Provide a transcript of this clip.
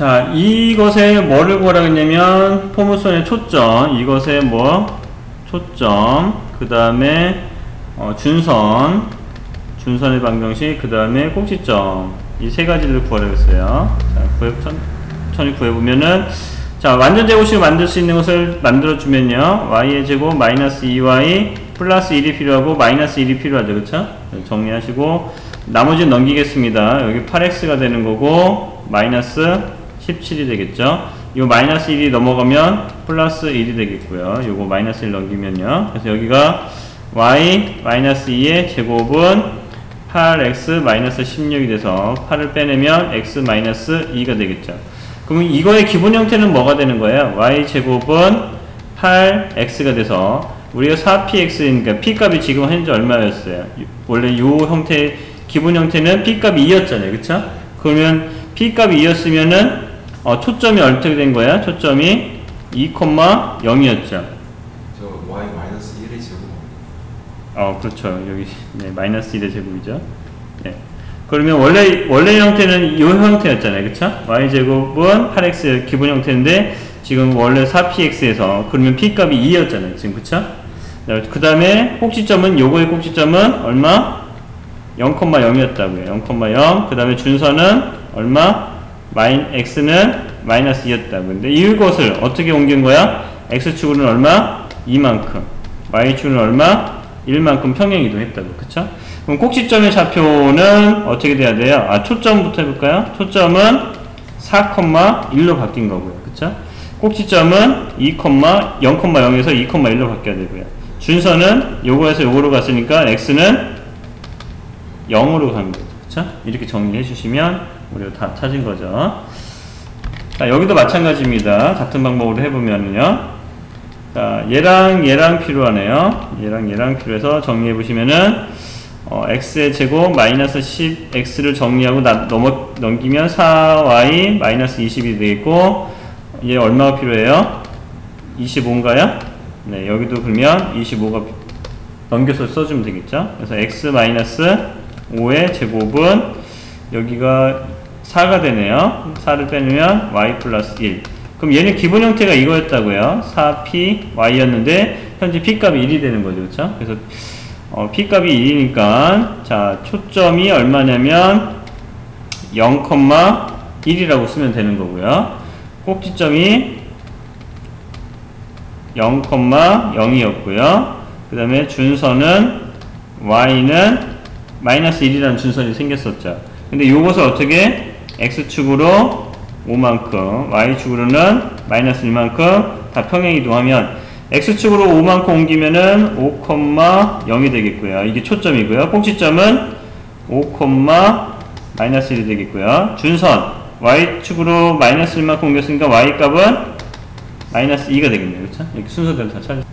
자, 이것에 뭐를 구하라고 했냐면, 포물선의 초점, 이것에 뭐, 초점, 그 다음에, 어, 준선, 준선의 방정식, 그 다음에 꼭지점. 이 세 가지를 구하라고 했어요. 자, 구해, 천, 천천히 구해보면은, 자, 완전 제곱식을 만들 수 있는 것을 만들어주면요. y의 제곱 마이너스 2y 플러스 1이 필요하고 마이너스 1이 필요하죠. 그쵸? 정리하시고, 나머지는 넘기겠습니다. 여기 8x가 되는 거고, 마이너스 17이 되겠죠. 이 마이너스 1이 넘어가면 플러스 1이 되겠고요. 요거 마이너스 1 넘기면요. 그래서 여기가 y 마이너스 2의 제곱은 8x 마이너스 16이 돼서 8을 빼내면 x 마이너스 2가 되겠죠. 그러면 이거의 기본 형태는 뭐가 되는 거예요? y 제곱은 8x가 돼서 우리가 4px니까 p 값이 지금 현재 얼마였어요? 원래 이 형태 기본 형태는 p 값이 2였잖아요, 그렇죠? 그러면 p 값이 2였으면은 어, 초점이 어떻게 된 거야? 초점이 2,0이었죠. 저 y 마이너스 1의 제곱 어, 그렇죠. 여기 네, 마이너스 1의 제곱이죠. 네. 그러면 원래 원래 형태는 이 형태였잖아요, 그렇죠? y 제곱은 8x 기본 형태인데 지금 원래 4px에서 그러면 p 값이 2였잖아요, 지금 그렇죠? 그 다음에 꼭지점은 요거의 꼭지점은 얼마? 0,0이었다고요. 0,0. 그 다음에 준선은 얼마? 마인 x는 마이너스 2였다고. 근데 이것을 어떻게 옮긴 거야? x축으로는 얼마? 2만큼. y축은 얼마? 1만큼 평행 이동했다고. 그쵸? 그럼 꼭지점의 좌표는 어떻게 돼야 돼요? 아, 초점부터 해볼까요? 초점은 4,1로 바뀐 거고요. 그쵸? 꼭지점은 2, 0,0에서 2,1로 바뀌어야 되고요. 준선은 요거에서 요거로 갔으니까 x는 0으로 갑니다. 그쵸? 이렇게 정리해 주시면 우리가 다 찾은 거죠. 자, 여기도 마찬가지입니다. 같은 방법으로 해보면요. 자, 얘랑 얘랑 필요하네요. 얘랑 얘랑 필요해서 정리해 보시면은 어, x의 제곱 마이너스 10x를 정리하고 나, 넘어, 넘기면 4y 마이너스 20이 되겠고 얘 얼마가 필요해요? 25인가요? 네, 여기도 그러면 25가 넘겨서 써주면 되겠죠? 그래서 x 마이너스 5의 제곱은 여기가 4가 되네요. 4를 빼면 y 플러스 1. 그럼 얘는 기본 형태가 이거였다고요. 4p y였는데 현재 p 값이 1이 되는 거죠. 그렇죠? 그래서 어, p 값이 1이니까 자, 초점이 얼마냐면 0,1이라고 쓰면 되는 거고요. 꼭지점이 0,0이었고요. 그 다음에 준선은 y는 마이너스 1이라는 준선이 생겼었죠. 근데 이것을 어떻게 x축으로 5만큼 y축으로는 마이너스 1만큼 다 평행 이동하면 x축으로 5만큼 옮기면은 5,0이 되겠고요. 이게 초점이고요. 꼭지점은 5, 마이너스 1이 되겠고요. 준선 y축으로 마이너스 1만큼 옮겼으니까 y 값은 마이너스 2가 되겠네요. 그렇죠? 이렇게 순서대로 다 찾으